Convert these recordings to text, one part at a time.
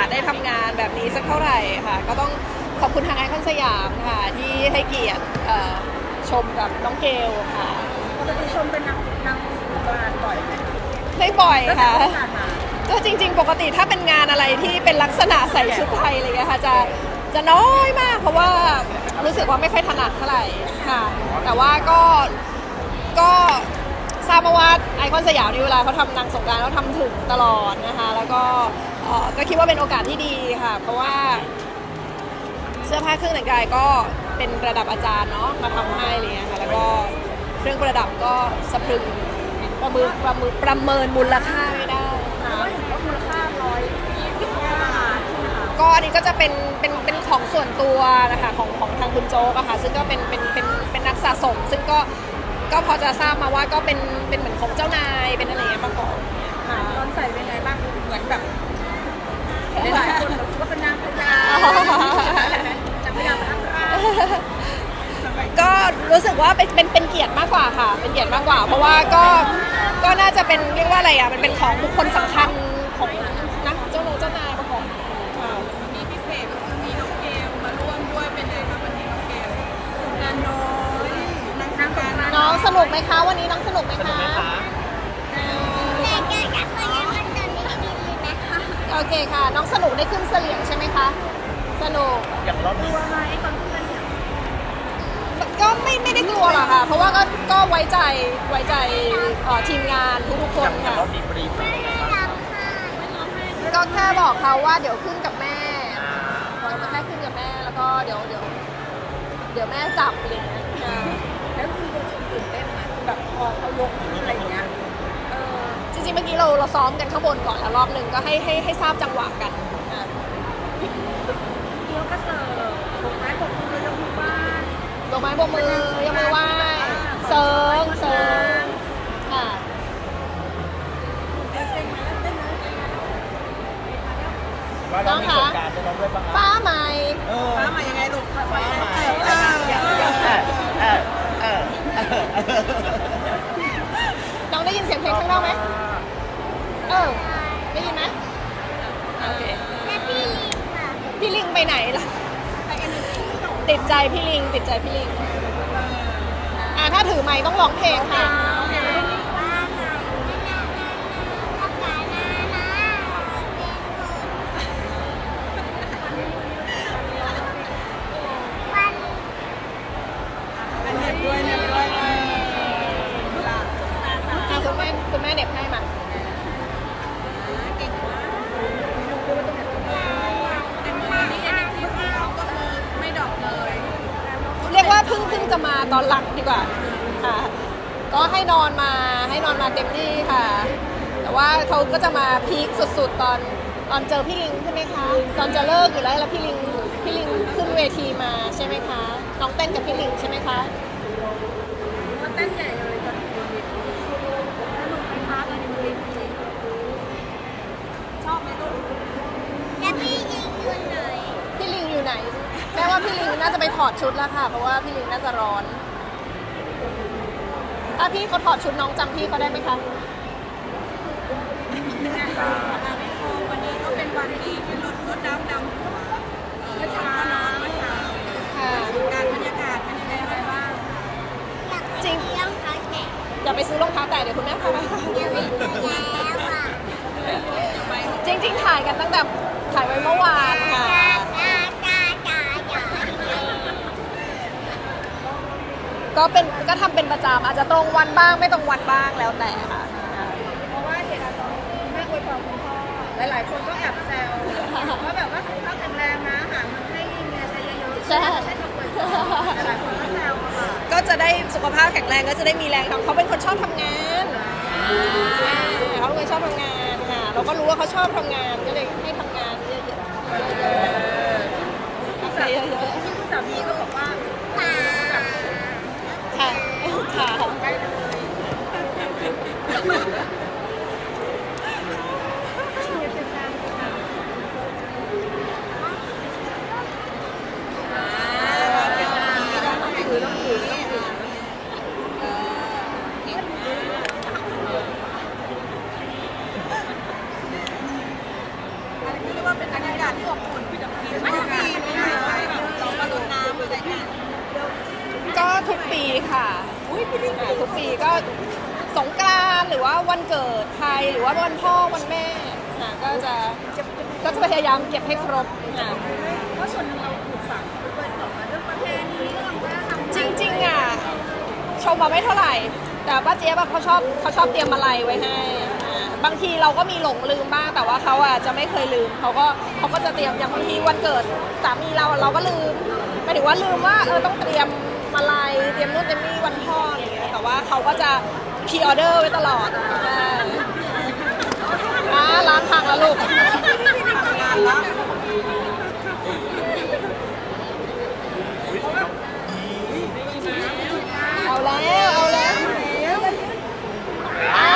าสได้ทำงานแบบนี้สักเท่าไหร่ค่ะ ก็ต้องขอบคุณทางไอคอนสยามค่ะ ที่ให้เกียรติเอ่อชมกับน้องเกลค่ะ ปกติชมเป็นนางนางโบราณบ่อยไหมคะไม่บ่อยตั้งแต่ค่ะ ที่ผ่านมาก็จริง ๆ ปกติถ้าเป็นงานอะไรที่เป็นลักษณะใส่ชุดไทยอะไรเงี้ยค่ะจะจะน้อยมาก เพราะว่ารู้สึกว่าไม่ค่อยถนัดเท่าไหร่ค่ะ แต่ว่าก็ก็ทราบมาว่าไอคอนสยามในเวลาเขาทำนางสงกรารเขาทำถึงตลอดนะคะ แล้วก็ เอ่อก็คิดว่าเป็นโอกาสที่ดีค่ะ เพราะว่าเสื้อผ้าเครื่องแต่งกายก็เป็นระดับอาจารย์เนาะมาทำให้อะไรเงี้ยค่ะแล้วก็เครื่องประดับก็สะพรึงประเมินประเมินประเมินมูลค่าไม่ได้เพราะว่าเห็นว่ามูลค่าร้อยยี่สิบห้าบาทใช่ไหมคะ ก็อันนี้ก็จะเป็นเป็นเป็นของส่วนตัวนะคะของของทางคุณโจ๊กอะค่ะซึ่งก็เป็นเป็นเป็นเป็นนักสะสม ซึ่งก็ก็พอจะทราบมาว่าก็เป็นเป็นเหมือนของเจ้านายเป็นอะไรอย่างเงี้ยมาก่อนค่ะตอนใส่เป็นไงบ้าง เหมือนแบบ หลายๆคนรู้สึกว่าเป็นนางพญาอ๋อนางพญาพระราชก็รู้สึกว่าเป็นเป็นเป็นเกียรติมากกว่าค่ะ เป็นเกียรติมากกว่า เพราะว่าก็ก็น่าจะเป็นเรียกว่าอะไรอะมันเป็นของบุคคลสำคัญของนะเจ้าโนเจ้านายมาก่อนค่ะมีพิเศษมีน้องเกลมาร่วมด้วยเป็นไงคะวันนี้น้องเกลงานน้อยนางนางสงกรานต์ น้องสนุกไหมคะวันนี้น้องสนุกไหมคะ เคค่ะ น้องสนุกได้ขึ้นเสลี่ยงใช่ไหมคะ สนุก อย่างรอบนี้ตัวไหมตอนเพื่อนเนี่ยก็ไม่ไม่ได้กลัวหรอกค่ะ เพราะว่าก็ก็ไว้ใจไว้ใจเอ่อทีมงานทุกๆคอนย่างอย่างค่ะ รอบนี้บรีฟเป็นยังไงบ้างก็แค่บอกเขาว่าเดี๋ยวขึ้นกับแม่อ่าบอกมาแค่ขึ้นกับแม่แล้วก็เดี๋ยวเดี๋ยวเดี๋ยวแม่จับอะไรอย่างเงี้ยค่ะแล้วคุณตัวชมตื่นเต้นไหมแบบพอเขายกขึ้นอะไรอย่างเงี้ยเออจริงๆ เมื่อกี้เราเราซ้อมกันข้างบนก่อนแล้วรอบหนึ่งก็ให้ให้ให้ทราบจังหวะกันอะเดี๋ยวก็เสิร์ฟบอกไม้บอกมือยกมือไหว้ดอกไม้โบกมือยกมือไหว้เซิร์งเซิร์งค่ะ เต้นเต้นมาเต้นนะว่าเรามีโครงการจะน้องด้วยบ้างครับ ฟ้าใหม่ เออ ฟ้ามายังไงลูกฟ้า ฟ้าใหม่ เออ อย่าง เอ อย่าง อ เออเออเออเออ น้องได้ยินเสียงเพลงข้างนอกไหมเออได้ยินไหมโอเคพี่ลิง ไปไหนล่ะติดใจพี่ลิง ติดใจพี่ลิงอะถ้าถือไม้ต้องร้องเพลงค่ะ อันเด็ดด้วยเนี่ยด้วยเออ อะคุณแม่คุณแม่เหน็บให้มา เก่งมากดูว่าตรงไหนตรงไหนแต่เมื่อวานนี้เนี่ยที่เขาก็คือไม่ดรอกเลย เรียกว่าเพิ่งเพิ่งจะมาต อนหลังดีกว่าค่ะ ก็ให้นอนมาให้นอนมาเต็มที่ค่ะ แต่ว่าเขาก็จะมาพีคสุดๆตอนตอนเจอพี่ลิงใช่ไหมคะ ตอนจะเลิกอยู่แล้วแล้วพี่ลิงพี่ลิงขึ้นเวทีมาใช่ไหมคะน้องเต้นกับพี่ลิงใช่ไหมคะเขาเต้นใหญ่เลยตอนบนเวทีสนุกไหมคะตอนอยู่บนเวทีชอบไหมลูกพี่ลิงอยู่ไหนแม่ว่าพี่ลิงน่าจะไปถอดชุดแล้วค่ะ เพราะว่าพี่ลิงน่าจะร้อน ถ้าพี่เขาถอดชุดน้องจำพี่เขาได้ไหมคะ วันนี้ก็เป็นวันดีที่รถรถน้ำดำหัวเมื่อเช้านอนเมื่อเช้าค่ะ การบรรยากาศเป็นยังไงอะไรบ้างจริงอย่าไปซื้อรองเท้าแตะเดี๋ยวคุณแม่พาไปค่ะจริง ๆ ถ่ายกันตั้งแต่ถ่ายไว้เมื่อวานค่ะ ก็เป็นก็ทำเป็นประจำอาจจะตรงวันบ้างไม่ตรงวันบ้างแล้วแต่ค่ะ เพราะว่าเห็นแม่อวยพรคุณพ่อหลายๆ คนก็แอบแซวว่าแบบว่าสุขภาพแข็งแรงนะหาเงินให้เมียใช้เยอะๆใช่ ใช่คำอวยพรหลายๆคนก็แซวอะค่ะก็จะได้สุขภาพแข็งแรงก็จะได้มีแรงทำเขาเป็นคนชอบทำงานอ่าเขาเป็นคนชอบทำงานค่ะเราก็รู้ว่าเขาชอบทำงานก็เลยให้ทำงานเยอะๆเยอะๆทำไปเยอะที่คุณสามีก็บอกว่า ๆค่ะค่ะ ได้เลย ค ไม่ได้ปีไม่ได้เรามาลดน้ำอะไรกัน ก็ทุ กปีค่ะค่ะทุกปีก็สงกรานต์หรือว่าวันเกิดใครหรือว่าวันพ่อวันแม่ค่ะก็จะก็จะพยายามเก็บให้ครบค่ะเพราะส่วนหนึ่งเราปลูกฝังเขาด้วยหรอกมาเรื่องประเพณีเรื่องวัฒนธรรมจริงๆอะชมมาไม่เท่าไหร่ แต่ป้าเจี๊ยบอะเขาชอบเขาชอบเตรียมมาลัยไว้ให้อ่าบางทีเราก็มีหลงลืมบ้างแต่ว่าเขาอะจะไม่เคยลืมเขาก็เขาก็จะเตรียมอย่างบางทีวันเกิดสามีเราอะเราก็ลืมหมายถึงว่าลืมว่าเออต้องเตรียม มาลัยเตรียมนู่นเตรียมนี่วันพ่ออะไรอย่างเงี้ยแต่ว่าเขาก็จะพีออเดอร์ไว้ตลอดอ่าร้านพังแล้วลูก ทำงานแล้ว เอาแล้วอ่า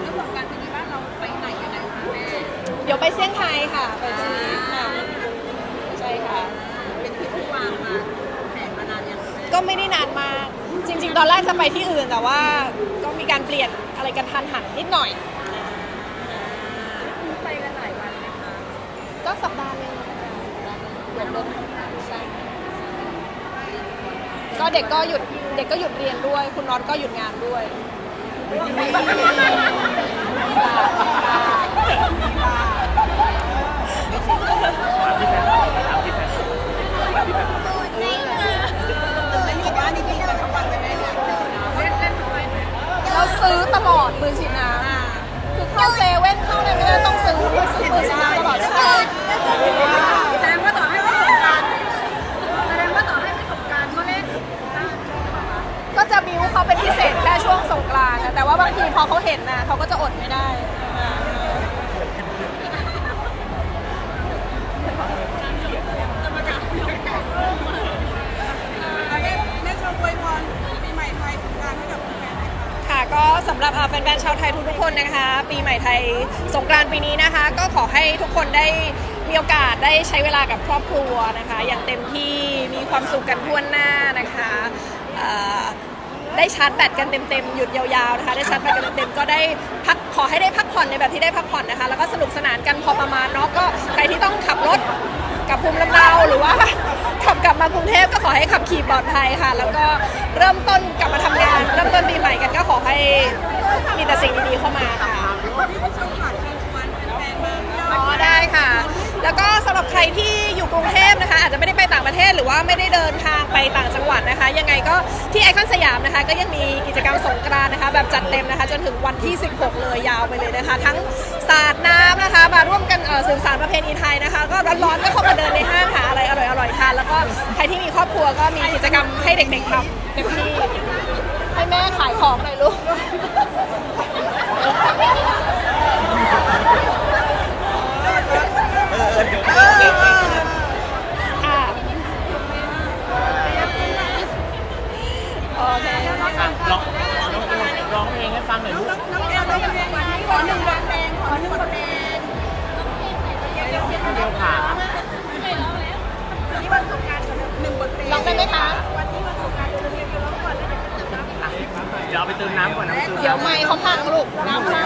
แล้วสงกรารปีนี้บ้านเราไปไหนกันไหนคะแม่ เดี๋ยวไปเซี่ยงไฮ้ค่ะไปที่ค่ะใช่ค่ะ เป็นที่ผู้วางมาแผนมานานยังคะแม่ก็ไม่ได้นานมากจริง ๆ ตอนแรกจะไปที่อื่นแต่ว่าก็มีการเปลี่ยนอะไรกันทันหันนิดหน่อย ไปกันหลายวันไหมคะก็สัปดาห์หนึงรวมรถใช่ก็เด็กก็หยุดเด็กก็หยุดเรียนด้วย คุณน็อตก็หยุดงานด้วยบ้า เราซื้อตลอดปืนฉีดน้ำคือเข้าเซเว่นเข้าอะไรไม่ได้ต้องซื้อซื้อปืนฉีดน้ำตลอดใช่แสดงว่าต่อให้ไม่สงการแสดงว่าต่อให้ไม่สงการก็เล่นก็จะบิวเขาเป็นพิเศษแค่ช่วงสงกรานต์นะแต่ว่าบางทีพอเขาเห็นนะเขาก็จะอดไม่ได้ คนนะคะ ปีใหม่ไทยสงกรานต์ปีนี้นะคะ ก็ขอให้ทุกคนได้มีโอกาสได้ใช้เวลากับครอบครัวนะคะ อย่างเต็มที่มีความสุขกันทั่วหน้านะคะได้ชาร์จแบตกันเต็มๆหยุดยาวๆนะคะได้ชาร์จแบตกันเต็มๆก็ได้พักขอให้ได้พักผ่อนในแบบที่ได้พักผ่อนนะคะ แล้วก็สนุกสนานกันพอประมาณเนาะก็ใครที่ต้องขับรถกลับภูมิลำเนาหรือว่าขับกลับมากรุงเทพก็ขอให้ขับขี่ปลอดภัยค่ะ แล้วก็เริ่มต้นกลับมาทำงาน เริ่มต้นปีใหม่กันก็ขอให้มีแต่สิ่ง หรับใครที่อยู่กรุงเทพนะคะอาจจะไม่ได้ไปต่างประเทศหรือว่าไม่ได้เดินทางไปต่างจังหวัดนะคะ ยังไงก็ที่ไอคอนสยามนะคะ ก็ยังมีกิจกรรมสงกรานต์นะคะ แบบจัดเต็มนะคะ จนถึงวันที่ 16 เลยยาวไปเลยนะคะ ทั้งสาดน้ำนะคะ มาร่วมกันเอ่อสืบสานประเพณีไทยนะคะ ก็ร้อนๆก็เข้ามาเดินในห้างหาอะไรอร่อยๆทานแล้วก็ใครที่มีครอบครัวก็มีกิจกรรมให้เด็กๆทำเต็มที่ให้แม่ขายของหน่อยลูก ค่ะโอเคอะลองลองร้องเพลงให้ฟังหน่อยลูกน้องแอลน้องแอลวันนี้ขอหนึ่งบทเพลงขอหนึ่งบทเพลงเดียวขาวันนี้วันสงการหนึ่งบทเพลงลองได้ไหมคะวันนี้วันสงการจะเรียนร้องก่อนแล้วเดี๋ยวจะน้ำเดี๋ยวไปเติมน้ำก่อนนะเติมเดี๋ยวไม่เขาพังลูกน้ำพัง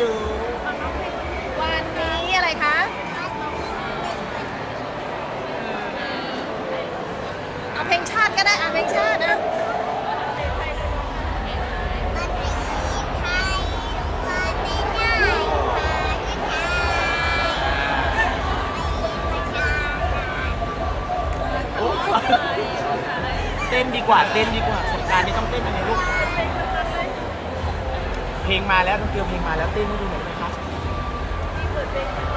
รู้วันนี้อะไรคะเอาเพลงชาติก็ได้อะเพลงชาตินะเต้นดีกว่าเต้นดีกว่าสงงานนี้ต้องเต้นยังไงลูก เพลงมาแล้วน้องเกียวเพลงมาแล้วเต้นให้ดูหน่อยไหมคะได้ไป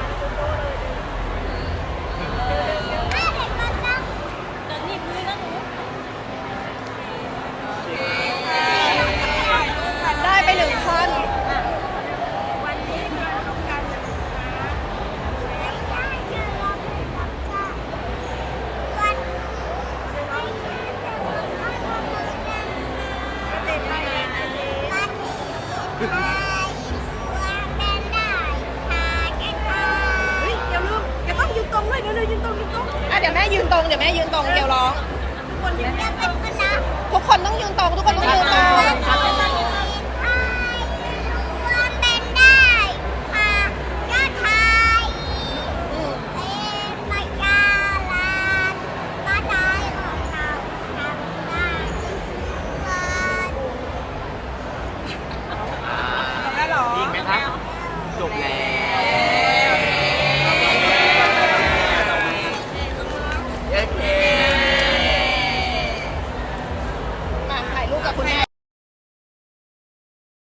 เดี๋ยวแม่ยืนตรงเดี๋ยวแม่ยืนตรงเกลร้อง ทุกคนต้องยืนตรงทุกคนต้องยืนตรง